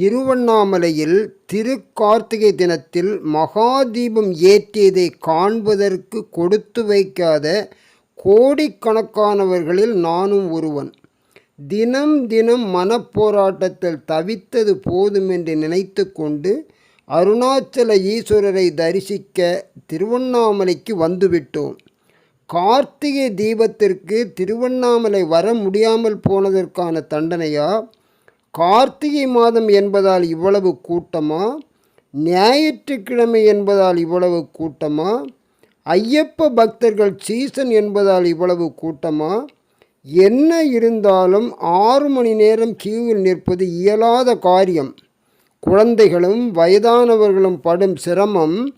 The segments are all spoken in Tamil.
திருவண்ணாமலையில் திருக்கார்த்திகை தினத்தில் மகாதீபம் ஏற்றியதை காண்பதற்கு கொடுத்து வைக்காத கோடிக்கணக்கானவர்களில் நானும் ஒருவன். தினம் தினம் மனப்போராட்டத்தில் தவித்தது போதுமென்று நினைத்து கொண்டு அருணாச்சல ஈஸ்வரரை தரிசிக்க திருவண்ணாமலைக்கு வந்துவிட்டோம். கார்த்திகை தீபத்திற்கு திருவண்ணாமலை வர முடியாமல் போனதற்கான தண்டனையா? கார்த்திகை மாதம் என்பதால் இவ்வளவு கூட்டமா? ஞாயிற்றுக்கிழமை என்பதால் இவ்வளவு கூட்டமா? ஐயப்ப பக்தர்கள் சீசன் என்பதால் இவ்வளவு கூட்டமா? என்ன இருந்தாலும் ஆறு மணி நேரம் கியூவில் நிற்பது இயலாத காரியம். குழந்தைகளும் வயதானவர்களும் படும் சிரமம்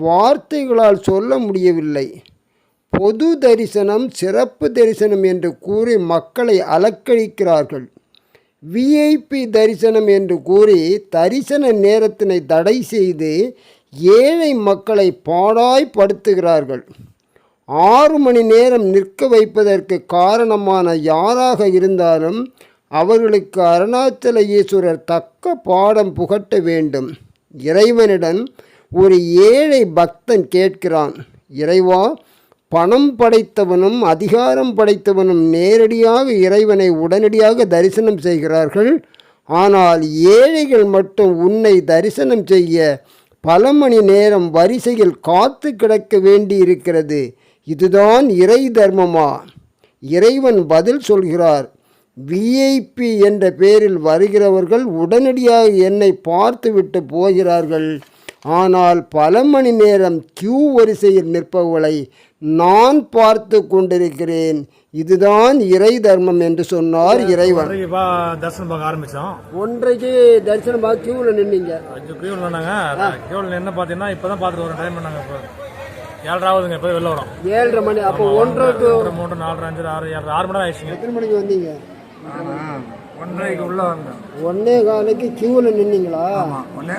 வார்த்தைகளால் சொல்ல முடியவில்லை. பொது தரிசனம் சிறப்பு தரிசனம் என்று கூறி மக்களை அலக்கழிக்கிறார்கள். விஐபி தரிசனம் என்று கூறி தரிசன நேரத்தினை தடை செய்து ஏழை மக்களை பாடாய்படுத்துகிறார்கள் ஆறு மணி நேரம் நிற்க வைப்பதற்கு காரணமான யாராக இருந்தாலும் அவர்களுக்கு அருணாச்சல ஈஸ்வரர் தக்க பாடம் புகட்ட வேண்டும். இறைவனிடம் ஒரு ஏழை பக்தன் கேட்கிறான் இறைவா பணம் படைத்தவனும் அதிகாரம் படைத்தவனும் நேரடியாக இறைவனை உடனடியாக தரிசனம் செய்கிறார்கள். ஆனால் ஏழைகள் மட்டும் உன்னை தரிசனம் செய்ய பல மணி நேரம் வரிசையில் காத்து கிடக்க வேண்டியிருக்கிறது. இதுதான் இறை தர்மமா? இறைவன் பதில் சொல்கிறார். விஐபி என்ற பெயரில் வருகிறவர்கள் உடனடியாக என்னை பார்த்துவிட்டு போகிறார்கள். ஆனால் பல மணி நேரம் கியூ வரிசையில் நிற்பவர்களை நான் பார்த்து கொண்டிருக்கிறேன். இதுதான் இறை தர்மம் என்று சொன்னார் இறைவன். தரிசனம் பார்க்க ஆரம்பித்தோம் ஒன்றைக்கு தரிசனமாக கியூவில் நின்னீங்க. அஞ்சு கியூவில் நின்னாங்க. கியூவில் என்ன பார்த்தீங்கன்னா இப்போ தான் பார்த்துட்டு வரோம் டைம் நாங்கள் இப்போ? ஏழராவதுங்க இப்போ வெளில வரோம். ஏழரை மணி அப்போ ஒன்றரைக்கு ஒரு மூன்று நாலு அஞ்சு ஆறு ஏழு ஆறு மணி நேரம் ஆயிடுச்சுங்க. எத்தனை மணிக்கு வந்தீங்க? ஒன்றரைக்கு உள்ள வந்தேன். ஒன்னே காலைக்கு கியூவில் நின்னீங்களா? ஒன்னே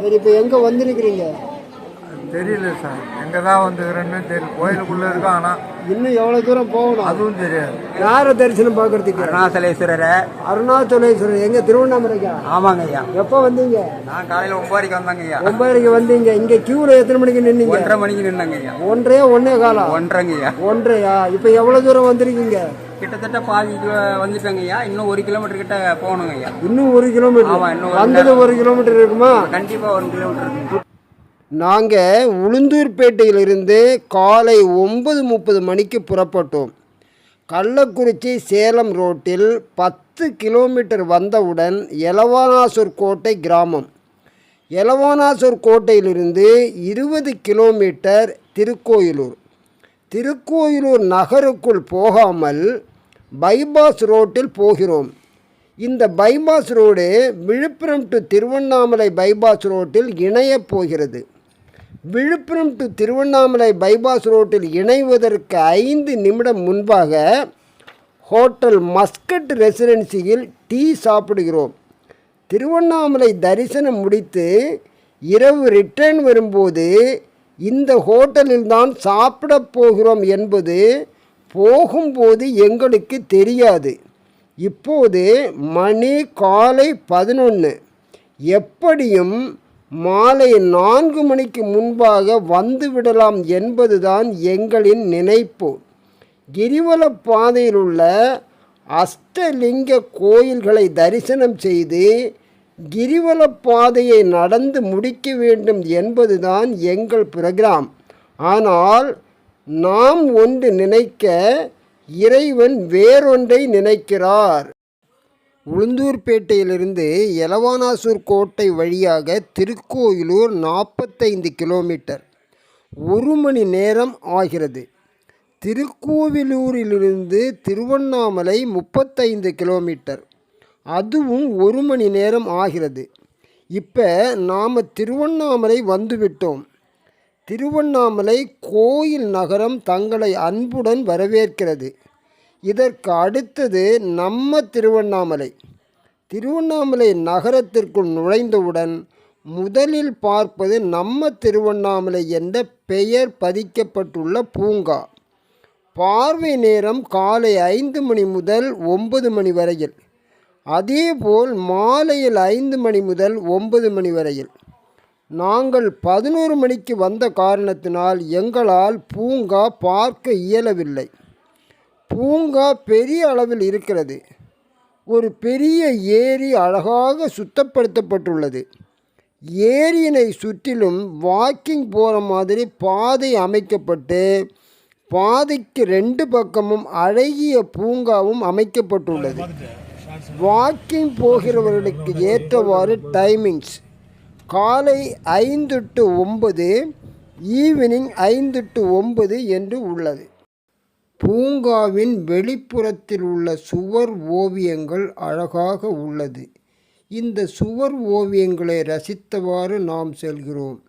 சரி இப்போ எங்கே வந்திருக்கிறீங்க? தெரியல சார். எங்கே தான் வந்துக்கிறேன்னு தெரியல கோயிலுக்குள்ளே இருக்கோம் ஆனால் இன்னும் எவ்வளோ தூரம் போகணும்? அதுவும் தெரியாது. யாரை தரிசனம் பார்க்கறதுக்கு? அருணாசலேஸ்வரரை. அருணாச்சலேஸ்வரர் எங்க? திருவண்ணாமலைக்கா? ஆமாங்க ஐயா எப்போ வந்தீங்க? நான் காலையில் ஒன்பதரைக்கு வந்தாங்க ஐயா ஒன்பதரைக்கு வந்தீங்க. இங்க கியூல எத்தனை மணிக்கு நின்னீங்க? ஒன்றரை மணிக்கு நின்னாங்க ஐயா ஒன்றே ஒன்னே காலம் ஒன்றரைங்க ஐயா ஒன்றையா இப்போ எவ்வளவு தூரம் வந்திருக்கீங்க? கிட்டத்தட்ட பாதி கிலோ வந்துட்டாங்க ஐயா இன்னும் ஒரு கிலோமீட்டர் கிட்ட போகணுங்க ஐயா இன்னும் ஒரு ஆமா, கிலோமீட்டர் இன்னும் ஒரு வந்தது ஒரு கிலோமீட்டர் இருக்குமா? கண்டிப்பா ஒரு கிலோமீட்டர் இருக்கு. நாங்கள் உளுந்தூர்பேட்டையிலிருந்து காலை ஒன்பது முப்பது மணிக்கு புறப்பட்டோம். கள்ளக்குறிச்சி சேலம் ரோட்டில் பத்து கிலோமீட்டர் வந்தவுடன் எலவானாசூர் கோட்டை கிராமம். எலவானாசூர் கோட்டையிலிருந்து இருபது கிலோமீட்டர் திருக்கோயிலூர். திருக்கோயிலூர் நகருக்குள் போகாமல் பைபாஸ் ரோட்டில் போகிறோம். இந்த bypass road Viluppuram to Tiruvannamalai bypass ரோட்டில் இணையப் போகிறது. விழுப்புரம் டு திருவண்ணாமலை பைபாஸ் ரோட்டில் இணைவதற்கு ஐந்து நிமிடம் முன்பாக ஹோட்டல் மஸ்கட் ரெசிடென்சியில் டீ சாப்பிடுகிறோம். திருவண்ணாமலை தரிசனம் முடித்து இரவு ரிட்டர்ன் வரும்போது இந்த ஹோட்டலில் தான் சாப்பிடப் போகிறோம் என்பது போகும்போது எங்களுக்கு தெரியாது. இப்போது மணி காலை பதினொன்று எப்படியும் மாலை நான்கு மணிக்கு முன்பாக வந்துவிடலாம் என்பதுதான் எங்களின் நினைப்பு. கிரிவல பாதையில் உள்ள அஷ்டலிங்க கோயில்களை தரிசனம் செய்து கிரிவல பாதையை நடந்து முடிக்க வேண்டும் என்பதுதான் எங்கள் பிரகிராம் ஆனால் நாம் ஒன்று நினைக்க இறைவன் வேறொன்றை நினைக்கிறார். உளுந்தூர்பேட்டையிலிருந்து எலவானாசூர் கோட்டை வழியாக திருக்கோயிலூர் நாற்பத்தைந்து கிலோமீட்டர். ஒரு மணி நேரம் ஆகிறது. திருக்கோவிலூரிலிருந்து திருவண்ணாமலை முப்பத்தைந்து கிலோமீட்டர். அதுவும் ஒரு மணி நேரம் ஆகிறது. இப்போ நாம் திருவண்ணாமலை வந்துவிட்டோம். திருவண்ணாமலை கோயில் நகரம் தங்களை அன்புடன் வரவேற்கிறது. இதற்கு அடுத்தது நம்ம திருவண்ணாமலை. திருவண்ணாமலை நகரத்திற்குள் நுழைந்தவுடன் முதலில் பார்ப்பது நம்ம திருவண்ணாமலை என்ற பெயர் பதிக்கப்பட்டுள்ள பூங்கா. பார்வை நேரம் காலை ஐந்து மணி முதல் ஒன்பது மணி வரையில். அதேபோல் மாலையில் ஐந்து மணி முதல் ஒன்பது மணி வரையில். நாங்கள் பதினோரு மணிக்கு வந்த காரணத்தினால் எங்களால் பூங்கா பார்க்க இயலவில்லை. பூங்கா பெரிய அளவில் இருக்கிறது. ஒரு பெரிய ஏரி அழகாக சுத்தப்படுத்தப்பட்டுள்ளது. ஏரியினை சுற்றிலும் வாக்கிங் போகிற மாதிரி பாதை அமைக்கப்பட்டு பாதைக்கு ரெண்டு பக்கமும் அழகிய பூங்காவும் அமைக்கப்பட்டுள்ளது. வாக்கிங் போகிறவர்களுக்கு ஏற்றவாறு டைமிங்ஸ் காலை ஐந்து டு ஒன்பது ஈவினிங் ஐந்து டு ஒன்பது என்று உள்ளது. பூங்காவின் வெளிப்புறத்தில் உள்ள சுவர் ஓவியங்கள் அழகாக உள்ளது. இந்த சுவர் ஓவியங்களை ரசித்தவாறு நாம் செல்கிறோம்.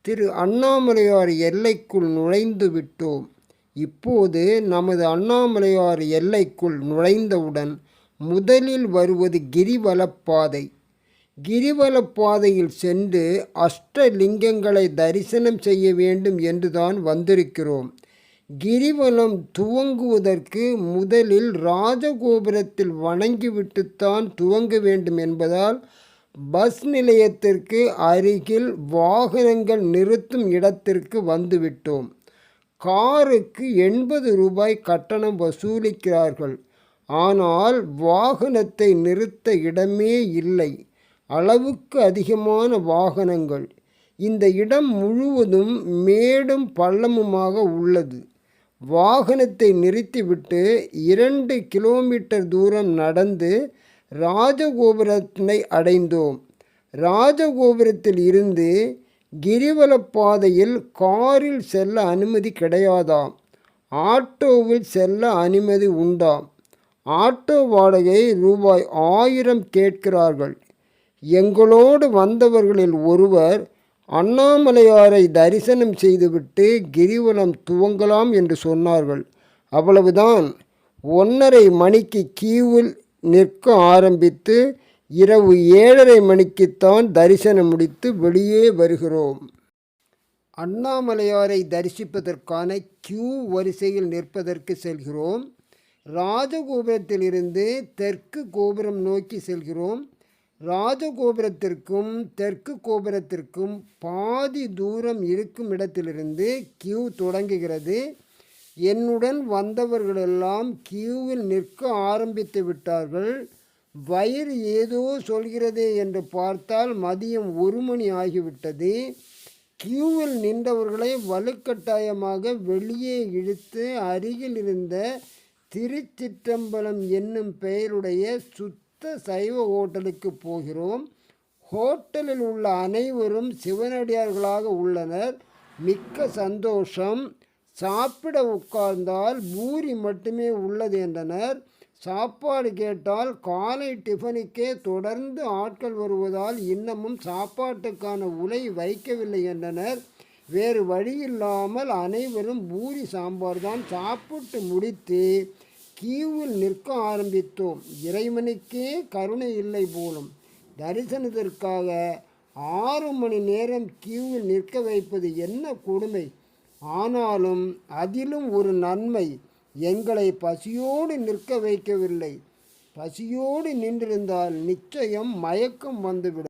திரு அண்ணாமலையார் எல்லைக்குள் நுழைந்து விட்டோம். இப்போது நமது அண்ணாமலையார் எல்லைக்குள் நுழைந்தவுடன் முதலில் வருவது கிரிவலப்பாதை கிரிவலப்பாதையில் சென்று அஷ்டலிங்கங்களை தரிசனம் செய்ய வேண்டும் என்றுதான் வந்திருக்கிறோம். கிரிவலம் துவங்குவதற்கு முதலில் ராஜகோபுரத்தில் வணங்கிவிட்டுத்தான் துவங்க வேண்டும் என்பதால் பஸ் நிலையத்திற்கு அருகில் வாகனங்கள் நிறுத்தும் இடத்திற்கு வந்துவிட்டோம். காருக்கு எண்பது ரூபாய் கட்டணம் வசூலிக்கிறார்கள். ஆனால் வாகனத்தை நிறுத்த இடமே இல்லை. அளவுக்கு அதிகமான வாகனங்கள். இந்த இடம் முழுவதும் மேடும் பள்ளமுமாக உள்ளது. வாகனத்தை நிறுத்திவிட்டு இரண்டு கிலோமீட்டர் தூரம் நடந்து ராஜகோபுரத்தினை அடைந்தோம். ராஜகோபுரத்தில் இருந்து கிரிவலப் பாதையில் காரில் செல்ல அனுமதி கிடையாதாம். ஆட்டோவில் செல்ல அனுமதி உண்டாம். ஆட்டோ வாடகை ரூபாய் ஆயிரம் கேட்கிறார்கள். எங்களோடு வந்தவர்களில் ஒருவர் அண்ணாமலையாரை தரிசனம் செய்துவிட்டு கிரிவலம் துவங்கலாம் என்று சொன்னார்கள். அவ்வளவுதான். ஒன்றரை மணிக்கு கியூவில் நிற்க ஆரம்பித்து இரவு ஏழரை மணிக்குத்தான் தரிசனம் முடித்து வெளியே வருகிறோம். அண்ணாமலையாரை தரிசிப்பதற்கான கியூ வரிசையில் நிற்பதற்கு செல்கிறோம். ராஜகோபுரத்திலிருந்து தெற்கு கோபுரம் நோக்கி செல்கிறோம். ராஜகோபுரத்திற்கும் தெற்கு கோபுரத்திற்கும் பாதி தூரம் இருக்கும் இடத்திலிருந்து கியூ தொடங்குகிறது. என்னுடன் வந்தவர்களெல்லாம் கியூவில் நிற்க ஆரம்பித்து விட்டார்கள். வயிறு ஏதோ சொல்கிறதே என்று பார்த்தால் மதியம் ஒரு மணி ஆகிவிட்டது. கியூவில் நின்றவர்களை வலுக்கட்டாயமாக வெளியே இழுத்து அருகில் இருந்த திருச்சிற்றம்பலம் என்னும் பெயருடைய சுத் சித்த சைவ ஹோட்டலுக்கு போகிறோம். ஹோட்டலில் உள்ள அனைவரும் சிவனடியார்களாக உள்ளனர். மிக்க சந்தோஷம். சாப்பிட உட்கார்ந்தால் பூரி மட்டுமே உள்ளது என்றனர். சாப்பாடு கேட்டால் காலை டிஃபனுக்கே தொடர்ந்து ஆட்கள் வருவதால் இன்னமும் சாப்பாட்டுக்கான உலை வைக்கவில்லை என்றனர். வேறு வழியில்லாமல் அனைவரும் பூரி சாம்பார் தான் சாப்பிட்டு முடித்து கியூவில் நிற்க ஆரம்பித்தோம். இறைவனுக்கே கருணை இல்லை போலும். தரிசனத்திற்காக ஆறு மணி நேரம் கியூவில் நிற்க வைப்பது என்ன கொடுமை? ஆனாலும் அதிலும் ஒரு நன்மை. எங்களை பசியோடு நிற்க வைக்கவில்லை. பசியோடு நின்றிருந்தால் நிச்சயம் மயக்கம் வந்துவிடும்.